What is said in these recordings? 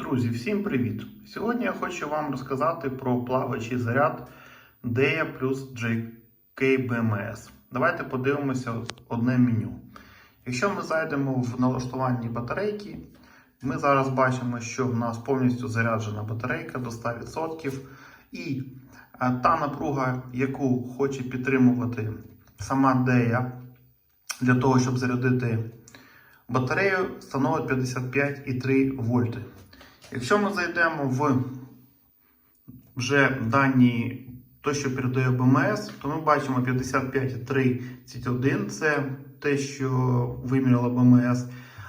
Друзі, всім привіт! Сьогодні я хочу вам розказати про плаваючий заряд DEA плюс JKBMS. Давайте подивимося одне меню. Якщо ми зайдемо в налаштування батарейки, ми зараз бачимо, що в нас повністю заряджена батарейка до 100%. І е, та напруга, яку хоче підтримувати сама DEA для того, щоб зарядити батарею, становить 55,3 вольти. Якщо ми зайдемо в вже дані, то, що передає БМС, то ми бачимо 55,31 це те, що виміряла БМС.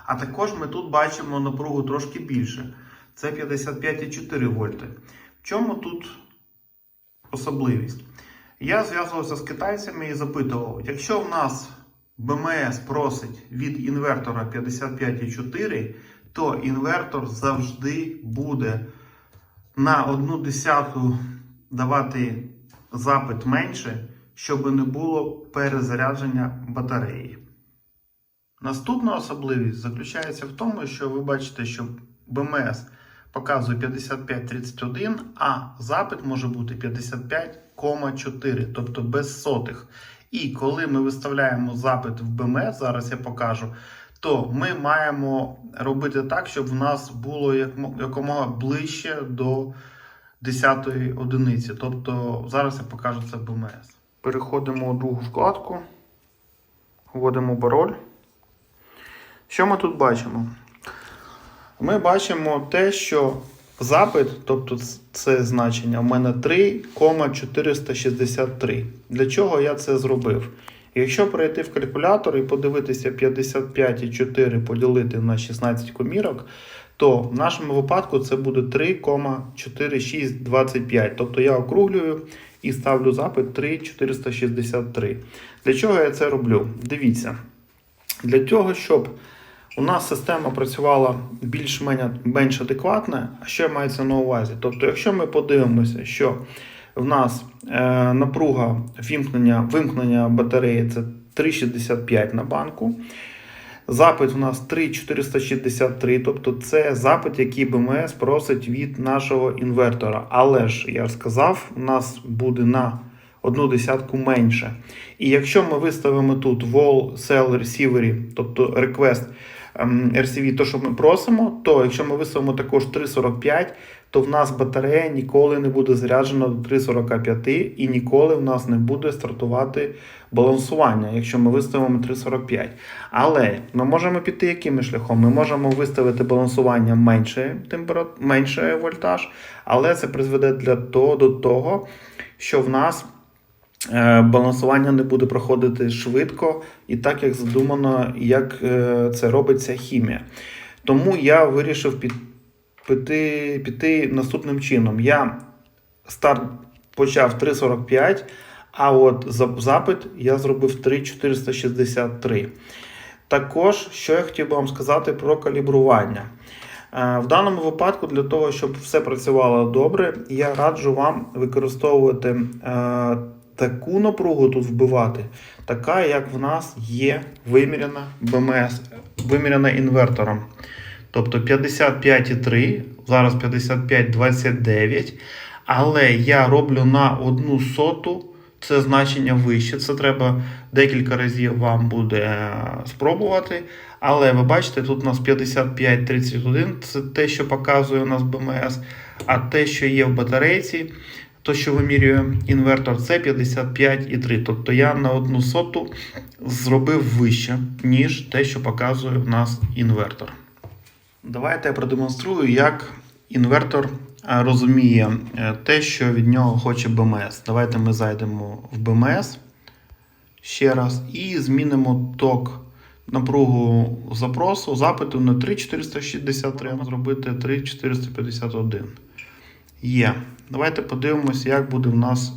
А також ми тут бачимо напругу трошки більше. Це 55,4 вольти. В чому тут особливість? Я зв'язувався з китайцями і запитував, якщо в нас БМС просить від інвертора 55,4, то інвертор завжди буде на одну десяту давати запит менше, щоб не було перезарядження батареї. Наступна особливість заключається в тому, що ви бачите, що БМС показує 55,31, а запит може бути 55,4, тобто без сотих. І коли ми виставляємо запит в БМС, зараз я покажу, то ми маємо робити так, щоб в нас було якомога ближче до 10 одиниці. Тобто зараз я покажу це БМС. Переходимо у другу вкладку, вводимо пароль. Що ми тут бачимо? Ми бачимо те, що запит, тобто це значення, у мене 3,463. Для чого я це зробив? Якщо перейти в калькулятор і подивитися 55,4 поділити на 16 комірок, то в нашому випадку це буде 3,4625. Тобто я округлюю і ставлю запит 3,463. Для чого я це роблю? Дивіться. Для того, щоб у нас система працювала більш-менш адекватно, а що мається на увазі? Тобто, якщо ми подивимося, що в нас е, напруга вимкнення, вимкнення батареї це 3,65 на банку. Запит у нас 3,463, тобто це запит, який БМС просить від нашого інвертора. Але ж я ж сказав, у нас буде на одну десятку менше. І якщо ми виставимо тут wall cell receiver, тобто request ем, RCV, то що ми просимо, то якщо ми виставимо також 3,45, то в нас батарея ніколи не буде заряджена до 3,45 і ніколи в нас не буде стартувати балансування, якщо ми виставимо 3,45. Але ми можемо піти яким шляхом? Ми можемо виставити балансування менше, температ... менше вольтаж, але це призведе для того, до того, що в нас е, балансування не буде проходити швидко і так, як задумано, як е, це робиться хімія. Тому я вирішив під піти, піти наступним чином. Я старт почав 3,45, а от запит я зробив 3,463. Також, що я хотів би вам сказати про калібрування. Е, В даному випадку, для того, щоб все працювало добре, я раджу вам використовувати е, таку напругу тут вбивати, така, як в нас є виміряна БМС, виміряна інвертором. Тобто 55,3, зараз 55,29. Але я роблю на одну соту. Це значення вище. Це треба декілька разів вам буде е, спробувати. Але ви бачите, тут у нас 55,31. Це те, що показує у нас БМС. А те, що є в батарейці, то, що вимірює інвертор, це 55,3. Тобто я на одну соту зробив вище, ніж те, що показує в нас інвертор. Давайте я продемонструю, як інвертор е, розуміє е, те, що від нього хоче БМС. Давайте ми зайдемо в БМС ще раз і змінимо ток напругу запросу, запиту на 3,463, а зробити 3,451. Є. Давайте подивимося, як буде в нас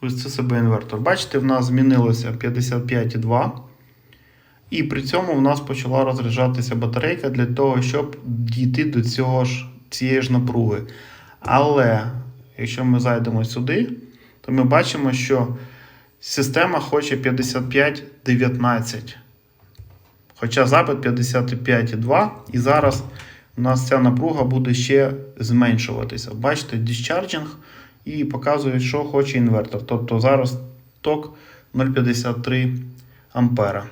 вести себе інвертор. Бачите, в нас змінилося 55,2. І при цьому в нас почала розряджатися батарейка для того, щоб дійти до цього ж, цієї ж напруги. Але якщо ми зайдемо сюди, то ми бачимо, що система хоче 55,19. Хоча запит 55,2. І зараз у нас ця напруга буде ще зменшуватися. Бачите, discharging і показує, що хоче інвертор. Тобто зараз ток 0,53 ампера.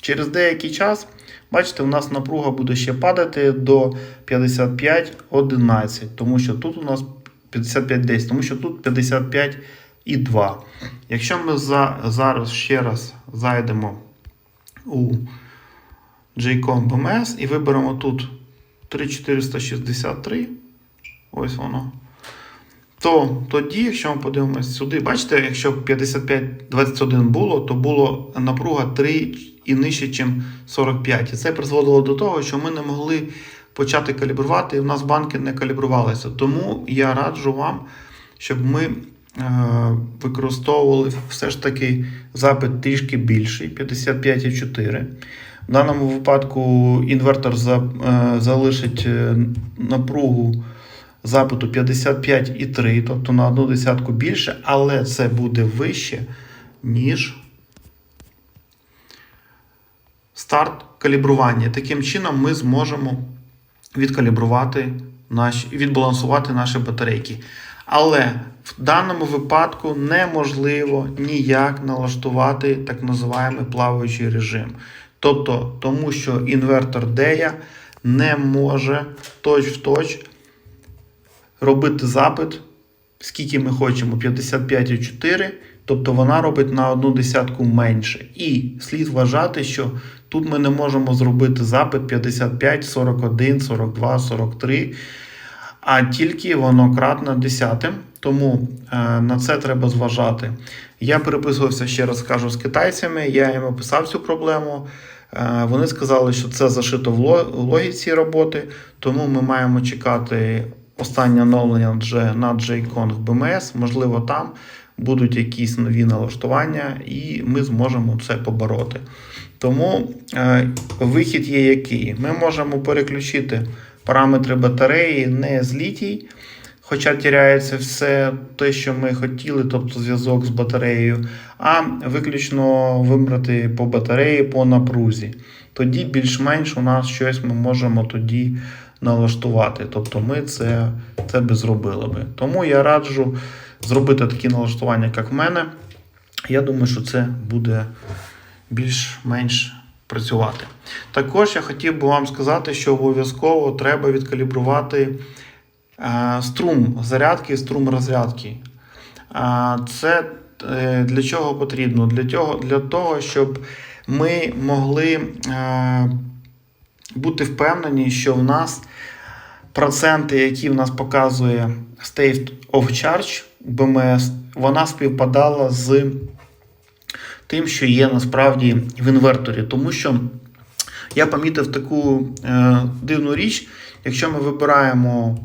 Через деякий час, бачите, у нас напруга буде ще падати до 55,11, тому що тут у нас 55,10, тому що тут 55,2. Якщо ми за, зараз ще раз зайдемо у JCOM BMS і виберемо тут 3463, ось воно. То тоді, якщо ми подивимося сюди, бачите, якщо 55-21 було, то було напруга 3 і нижче, ніж 45. І це призводило до того, що ми не могли почати калібрувати, і в нас банки не калібрувалися. Тому я раджу вам, щоб ми е, використовували все ж таки запит трішки більший 55,4. В даному випадку інвертор за, е, залишить е, напругу запиту 55,3, тобто на одну десятку більше, але це буде вище, ніж старт калібрування. Таким чином ми зможемо відкалібрувати наші, відбалансувати наші батарейки. Але в даному випадку неможливо ніяк налаштувати так називаємо плаваючий режим. Тобто, тому що інвертор DEA не може точ в точ робити запит, скільки ми хочемо, 55,4, тобто вона робить на одну десятку менше. І слід вважати, що тут ми не можемо зробити запит 55, 41, 42, 43, а тільки воно кратно десятим. Тому е, на це треба зважати. Я переписувався ще раз кажу з китайцями, я їм описав цю проблему. Е, вони сказали, що це зашито в логіці роботи, тому ми маємо чекати останнє оновлення на JCONG BMS. Можливо, там будуть якісь нові налаштування, і ми зможемо це побороти. Тому е, вихід є який. Ми можемо переключити параметри батареї не з літій, хоча тіряється все те, що ми хотіли, тобто зв'язок з батареєю, а виключно вибрати по батареї по напрузі. Тоді більш-менш у нас щось ми можемо тоді налаштувати. Тобто ми це, це би зробили би. Тому я раджу зробити такі налаштування, як в мене. Я думаю, що це буде більш-менш працювати. Також я хотів би вам сказати, що обов'язково треба відкалібрувати е, струм зарядки, струм розрядки. Це е, для чого потрібно? Для того, для того щоб ми могли е, бути впевнені, що в нас проценти, які в нас показує State of Charge BMS, вона співпадала з тим, що є насправді в інверторі. Тому що я помітив таку е, дивну річ, якщо ми вибираємо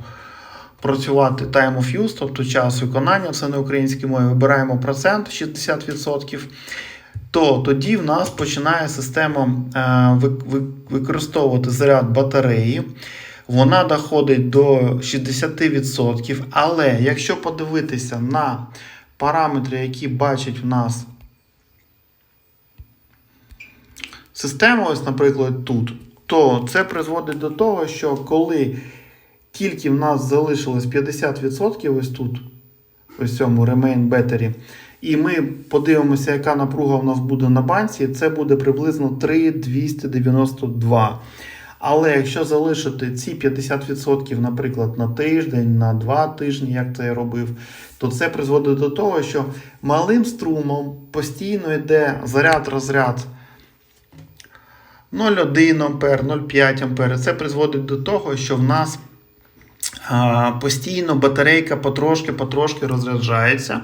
працювати time of use, тобто час виконання, це на українській мові, вибираємо процент 60%, то тоді в нас починає система е, ви- ви- використовувати заряд батареї. Вона доходить до 60%. Але якщо подивитися на параметри, які бачить в нас система, ось, наприклад, тут, то це призводить до того, що коли тільки в нас залишилось 50% ось тут, ось цьому Remain Battery, і ми подивимося, яка напруга в нас буде на банці, це буде приблизно 3,292. Але якщо залишити ці 50%, наприклад, на тиждень, на 2 тижні, як це я робив, то це призводить до того, що малим струмом постійно йде заряд-розряд 0,1 ампер, 0,5 ампер. Це призводить до того, що в нас постійно батарейка потрошки-потрошки розряджається.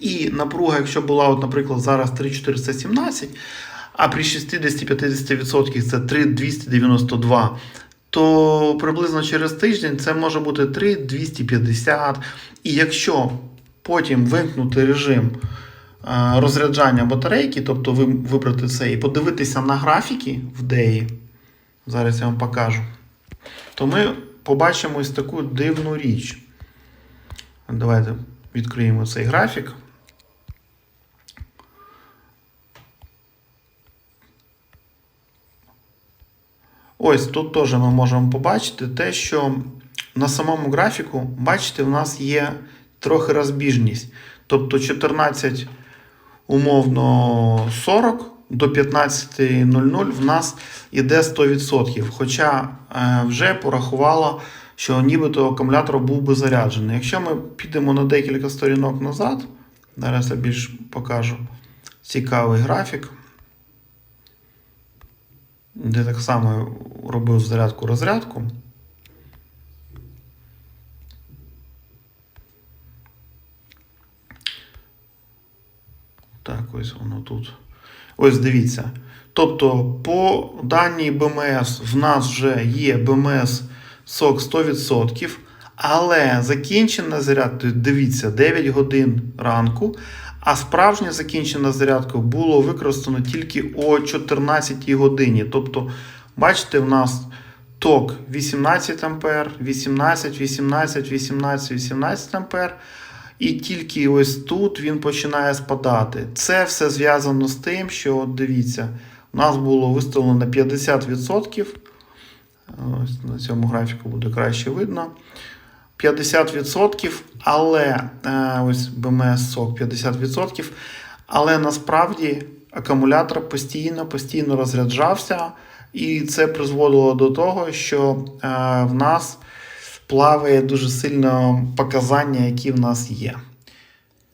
І напруга, якщо була, от, наприклад, зараз 3,417, а при 60-50% це 3,292, то приблизно через тиждень це може бути 3,250. І якщо потім вимкнути режим е, розряджання батарейки, тобто вибрати це і подивитися на графіки в DEI, зараз я вам покажу, то ми побачимо ось таку дивну річ. Давайте відкриємо цей графік. Ось тут теж ми можемо побачити те, що на самому графіку, бачите, в нас є трохи розбіжність. Тобто 14 умовно 40 до 15.00 в нас іде 100%. Хоча е, вже порахувало, що нібито акумулятор був би заряджений. Якщо ми підемо на декілька сторінок назад, зараз я більш покажу цікавий графік, де так само робив зарядку-розрядку. Так, ось воно тут. Ось дивіться. Тобто, по даній БМС в нас вже є БМС сок 100%, але закінчена зарядка, дивіться, 9 годин ранку, а справжня закінчена зарядка було використано тільки о 14 годині. Тобто, бачите, в нас ток 18 ампер, 18, 18, 18, 18 ампер. І тільки ось тут він починає спадати. Це все зв'язано з тим, що от дивіться, у нас було виставлено на 50%. Ось на цьому графіку буде краще видно. 50%, але е, ось БМС сок 50%. Але насправді акумулятор постійно постійно розряджався, і це призводило до того, що е, в нас плаває дуже сильно показання, які в нас є.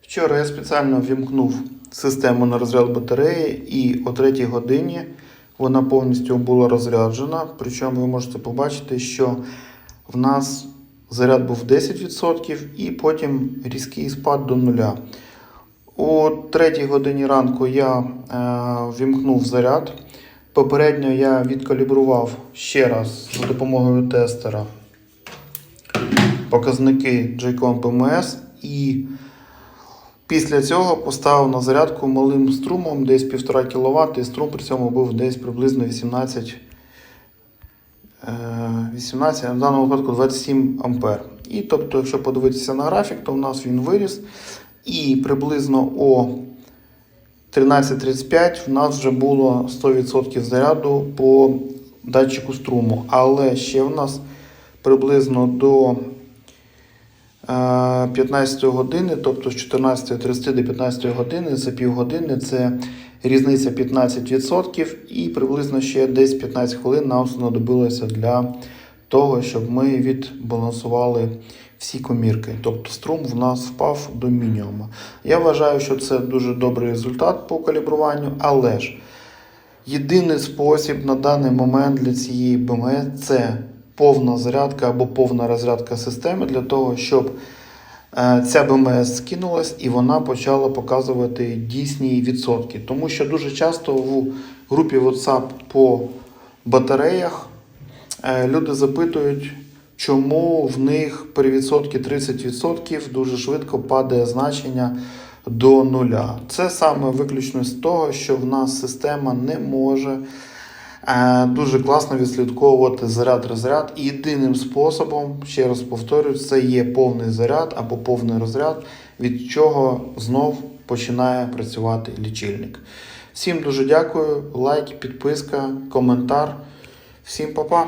Вчора я спеціально вімкнув систему на розряд батареї, і о 3 годині вона повністю була розряджена. Причому ви можете побачити, що в нас заряд був 10% і потім різкий спад до нуля. О 3 годині ранку я е, вімкнув заряд. Попередньо я відкалібрував ще раз за допомогою тестера показники J-Com PMS і після цього поставив на зарядку малим струмом, десь 1,5 кВт, і струм при цьому був десь приблизно 18, е, 18 а в даному випадку 27 ампер. І тобто, якщо подивитися на графік, то в нас він виріс. І приблизно о 13.35 в нас вже було 100% заряду по датчику струму. Але ще в нас приблизно до 15 години, тобто з 14.30 до 15 години, за півгодини це різниця 15% і приблизно ще десь 15 хвилин нам знадобилося для того, щоб ми відбалансували всі комірки. Тобто струм в нас впав до мінімуму. Я вважаю, що це дуже добрий результат по калібруванню, але ж єдиний спосіб на даний момент для цієї БМС це повна зарядка або повна розрядка системи для того, щоб ця БМС скинулась і вона почала показувати дійсні відсотки. Тому що дуже часто в групі WhatsApp по батареях е, люди запитують, чому в них при відсотки 30% дуже швидко падає значення до нуля. Це саме виключно з того, що в нас система не може е, дуже класно відслідковувати заряд-розряд. І єдиним способом, ще раз повторюю, це є повний заряд або повний розряд, від чого знов починає працювати лічильник. Всім дуже дякую. Лайк, підписка, коментар. Всім па-па!